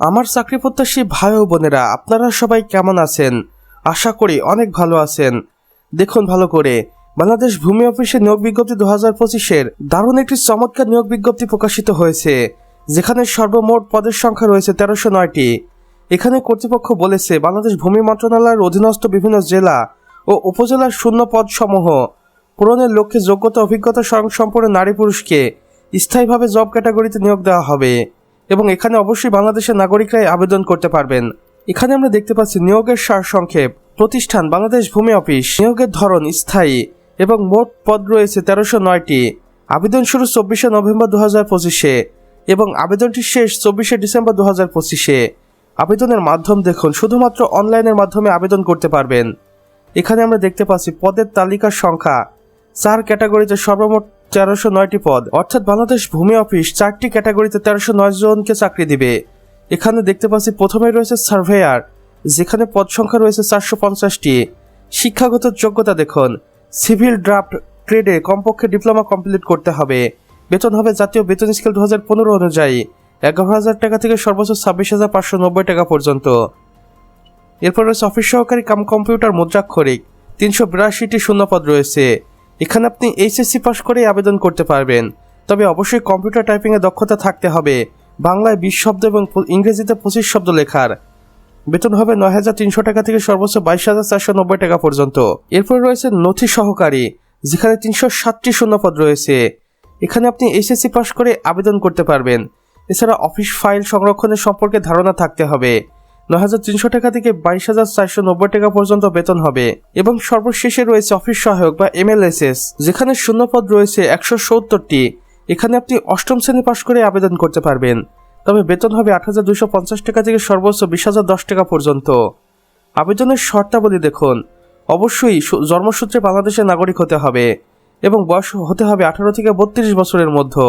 আমার চাকরি প্রত্যাশী ভাই ও বোনেরা, আপনারা সবাই কেমন আছেন? আশা করি অনেক ভালো আছেন। দেখুন ভালো করে, বাংলাদেশ ভূমি অফিসে নিয়োগ বিজ্ঞপ্তি দু হাজার পঁচিশের দারুণ একটি চমৎকার নিয়োগ বিজ্ঞপ্তি প্রকাশিত হয়েছে, যেখানে সর্বমোট পদের সংখ্যা রয়েছে তেরোশো নয়টি। এখানে কর্তৃপক্ষ বলেছে, বাংলাদেশ ভূমি মন্ত্রণালয়ের অধীনস্থ বিভিন্ন জেলা ও উপজেলার শূন্য পদসমূহ, পূরণের লক্ষ্যে যোগ্যতা, অভিজ্ঞতা স্বয়ং সম্পূর্ণ নারী পুরুষকে স্থায়ীভাবে জব ক্যাটাগরিতে নিয়োগ দেওয়া হবে। এবং এখানে অবশ্যই বাংলাদেশের নাগরিকরাই আবেদন করতে পারবেন। এখানে আমরা দেখতে পাচ্ছি নিয়োগের সার সংক্ষেপ। প্রতিষ্ঠান, বাংলাদেশ ভূমি অফিস। নিয়োগের ধরন স্থায়ী এবং মোট পদ রয়েছে তেরোশো নয়টি। আবেদন শুরু চব্বিশে নভেম্বর দু হাজার পঁচিশে এবং আবেদনটি শেষ চব্বিশে ডিসেম্বর দু হাজার পঁচিশে। আবেদনের মাধ্যম দেখুন, শুধুমাত্র অনলাইনের মাধ্যমে আবেদন করতে পারবেন। এখানে আমরা দেখতে পাচ্ছি পদের তালিকার সংখ্যা। চার ক্যাটাগরিতে সর্বমোট তেরোশো নয়টি পদ। অর্থাৎ বাংলাদেশ ভূমি অফিস চারটি ক্যাটাগরিতে তেরোশো নয় জনকে চাকরি দিবে। এখানে দেখতে পাচ্ছি প্রথমে রয়েছে সার্ভেয়ার, যেখানে পদ সংখ্যা রয়েছে চারশো পঞ্চাশটি। শিক্ষাগত যোগ্যতা দেখুন, সিভিল ড্রাফট ট্রেডে কমপক্ষে ডিপ্লোমা কমপ্লিট করতে হবে। বেতন হবে জাতীয় বেতন স্কেল দু হাজার পনেরো অনুযায়ী এগারো হাজার টাকা থেকে সর্বোচ্চ ছাব্বিশ হাজার পাঁচশো নব্বই টাকা পর্যন্ত। এরপর রয়েছে অফিস সহকারী কাম কম্পিউটার মুদ্রাক্ষরিক, তিনশো বিরাশিটি শূন্যপদ রয়েছে। এখানে আপনি এইচএসসি পাস করেই আবেদন করতে পারবেন। তবে অবশ্যই কম্পিউটার টাইপিংয়ে দক্ষতা থাকতে হবে। বাংলায় বিশ শব্দ এবং ইংরেজিতে পঁচিশ শব্দ লেখার। বেতন হবে নয় হাজার তিনশো টাকা থেকে সর্বোচ্চ বাইশ হাজার চারশো নব্বই টাকা পর্যন্ত। এরপর রয়েছে নথি সহকারী, যেখানে তিনশো ষাটটি শূন্যপদ রয়েছে। এখানে আপনি এইচএসসি পাস করে আবেদন করতে পারবেন। এছাড়া অফিস ফাইল সংরক্ষণের সম্পর্কে ধারণা থাকতে হবে। নয় হাজার তিনশো টাকা থেকে বাইশ হাজার চারশো নব্বই টাকা পর্যন্ত বেতন হবে এবং সর্বশেষে রয়েছে অফিস সহায়ক বা এমএলএসএস, যেখানে শূন্যপদ রয়েছে একশো সত্তরটি। এখানে আপনি অষ্টম শ্রেণি পাশ করে আবেদন করতে পারবেন। তবে বেতন হবে আট হাজার দুশো পঞ্চাশ টাকা থেকে সর্বোচ্চ বিশ হাজার দশ টাকা পর্যন্ত। আবেদনের শর্তাবলী দেখুন। অবশ্যই জন্মসূত্রে বাংলাদেশের নাগরিক হতে হবে এবং বয়স হতে হবে আঠারো থেকে বত্রিশ বছরের মধ্যে।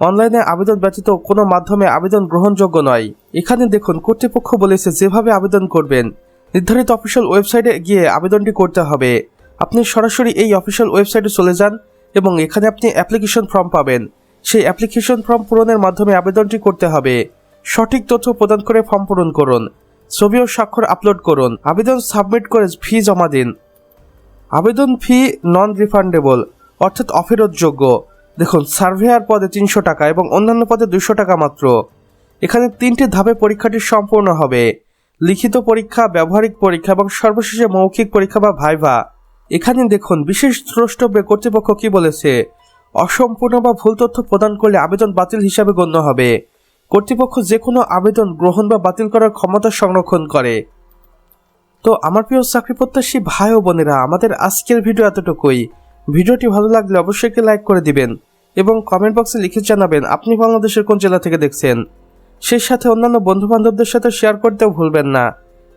অনলাইনে আবেদন ব্যতীত কোনো মাধ্যমে আবেদন গ্রহণযোগ্য নয়। এখানে দেখুন, কর্তৃপক্ষ বলেছে, যেভাবে আবেদন করবেন, নির্ধারিত অফিসিয়াল ওয়েবসাইটে গিয়ে আবেদনটি করতে হবে। আপনি সরাসরি এই অফিসিয়াল ওয়েবসাইটে চলে যান এবং এখানে আপনি অ্যাপ্লিকেশন ফর্ম পাবেন। সেই অ্যাপ্লিকেশন ফর্ম পূরণের মাধ্যমে আবেদনটি করতে হবে। সঠিক তথ্য প্রদান করে ফর্ম পূরণ করুন, ছবি ও স্বাক্ষর আপলোড করুন, আবেদন সাবমিট করে ফি জমা দিন। আবেদন ফি নন রিফান্ডেবল অর্থাৎ অফেরতযোগ্য। দেখুন, সার্ভেয়ার পদে তিনশো টাকা এবং অন্যান্য পদে দুশো টাকা মাত্র। এখানে তিনটি ধাপে পরীক্ষাটি সম্পূর্ণ হবে। লিখিত পরীক্ষা, ব্যবহারিক পরীক্ষা এবং সর্বশেষে মৌখিক পরীক্ষা বা ভাইভা। এখানে দেখুন, বিশেষ দ্রষ্টব্যে কর্তৃপক্ষ কি বলেছে? অসম্পূর্ণ বা ভুল তথ্য প্রদান করলে আবেদন বাতিল হিসাবে গণ্য হবে। কর্তৃপক্ষ যে কোনো আবেদন গ্রহণ বা বাতিল করার ক্ষমতা সংরক্ষণ করে। তো আমার প্রিয় চাকরি প্রত্যাশী ভাই ও বোনেরা, আমাদের আজকের ভিডিও এতটুকুই। ভিডিওটি ভালো লাগলে অবশ্যই লাইক করে দিবেন এবং কমেন্ট বক্সে লিখে জানাবেন, আপনি বাংলাদেশের কোন জেলা থেকে দেখছেন? সেই সাথে অন্যান্য বন্ধুবান্ধবদের সাথে শেয়ার করতেও ভুলবেন না।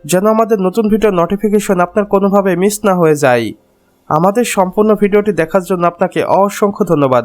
যেন আমাদের নতুন ভিডিও নোটিফিকেশন আপনার কোনোভাবে মিস না হয়ে যায়। আমাদের সম্পূর্ণ ভিডিওটি দেখার জন্য আপনাকে অসংখ্য ধন্যবাদ।